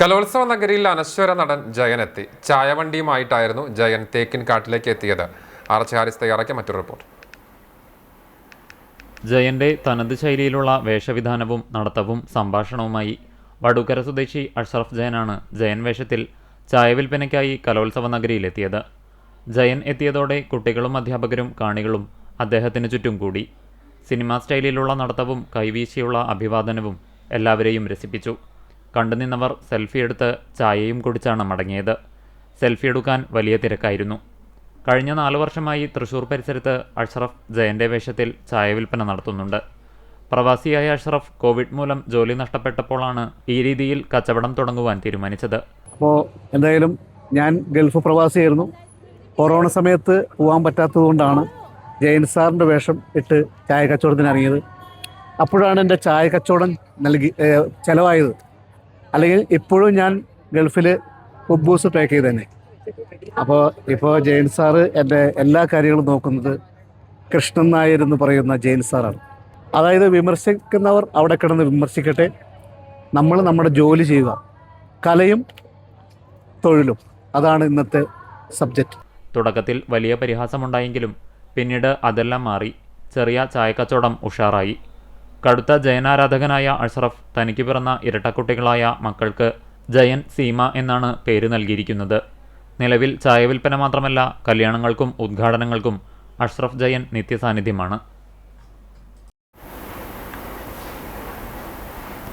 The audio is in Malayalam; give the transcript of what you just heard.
കലോത്സവ നഗരിയിൽ അനശ്വര നടൻ ജയൻ എത്തി ചായവണ്ടിയുമായിട്ടായിരുന്നു ജയൻ തേക്കിൻ കാട്ടിലേക്ക് എത്തിയത്. ആർച്ച് ഹാരിസ് തയ്യാറാക്കിയ മറ്റൊരു റിപ്പോർട്ട്. ജയന്റെ തനത് ശൈലിയിലുള്ള വേഷവിധാനവും നടത്തവും സംഭാഷണവുമായി വടുകര സ്വദേശി അഷ്റഫ് ജയനാണ് ജയൻ വേഷത്തിൽ ചായ വിൽപ്പനയ്ക്കായി കലോത്സവ നഗരിയിലെത്തിയത്. ജയൻ എത്തിയതോടെ കുട്ടികളും അധ്യാപകരും കാണികളും അദ്ദേഹത്തിന് ചുറ്റും കൂടി. സിനിമാ സ്റ്റൈലിലുള്ള നടത്തവും കൈവീശിയുള്ള അഭിവാദനവും എല്ലാവരെയും രസിപ്പിച്ചു. കണ്ടുനിന്നവർ സെൽഫി എടുത്ത് ചായയും കുടിച്ചാണ് മടങ്ങിയത്. സെൽഫി എടുക്കാൻ വലിയ തിരക്കായിരുന്നു. കഴിഞ്ഞ നാലു വർഷമായി തൃശൂർ പരിസരത്ത് അഷ്റഫ് ജയന്റെ വേഷത്തിൽ ചായ വിൽപ്പന നടത്തുന്നുണ്ട്. പ്രവാസിയായ അഷ്റഫ് കോവിഡ് മൂലം ജോലി നഷ്ടപ്പെട്ടപ്പോഴാണ് ഈ രീതിയിൽ കച്ചവടം തുടങ്ങുവാൻ തീരുമാനിച്ചത്. അപ്പോൾ എന്തായാലും ഞാൻ ഗൾഫ് പ്രവാസിയായിരുന്നു. കൊറോണ സമയത്ത് പോകാൻ പറ്റാത്തതുകൊണ്ടാണ് ജയൻ സാറിന്റെ വേഷം ഇട്ട് ചായ കച്ചവടത്തിന് ഇറങ്ങിയത്. അപ്പോഴാണ് എന്റെ ചായ കച്ചവടം നൽകി ചെലവായത്. അല്ലെങ്കിൽ ഇപ്പോഴും ഞാൻ ഗൾഫിൽ കുബൂസ് പാക്ക് ചെയ്ത് തന്നെ. അപ്പോൾ ഇപ്പോൾ ജയൻ സാറ് എന്റെ എല്ലാ കാര്യങ്ങളും നോക്കുന്നത് കൃഷ്ണൻ നായർ എന്ന് പറയുന്ന ജയൻ സാറാണ്. അതായത് വിമർശിക്കുന്നവർ അവിടെ കിടന്ന് വിമർശിക്കട്ടെ. നമ്മൾ നമ്മുടെ ജോലി ചെയ്യുക. കലയും തൊഴിലും. അതാണ് ഇന്നത്തെ സബ്ജക്റ്റ്. തുടക്കത്തിൽ വലിയ പരിഹാസമുണ്ടായെങ്കിലും പിന്നീട് അതെല്ലാം മാറി. ചെറിയ ചായക്കച്ചവടം ഉഷാറായി. കടുത്ത ജയനാരാധകനായ അഷ്റഫ് തനിക്ക് പിറന്ന ഇരട്ടക്കുട്ടികളായ മക്കൾക്ക് ജയൻ സീമ എന്നാണ് പേര് നൽകിയിരിക്കുന്നത്. നിലവിൽ ചായ വിൽപ്പന മാത്രമല്ല കല്യാണങ്ങൾക്കും ഉദ്ഘാടനങ്ങൾക്കും അഷ്റഫ് ജയൻ നിത്യസാന്നിധ്യമാണ്.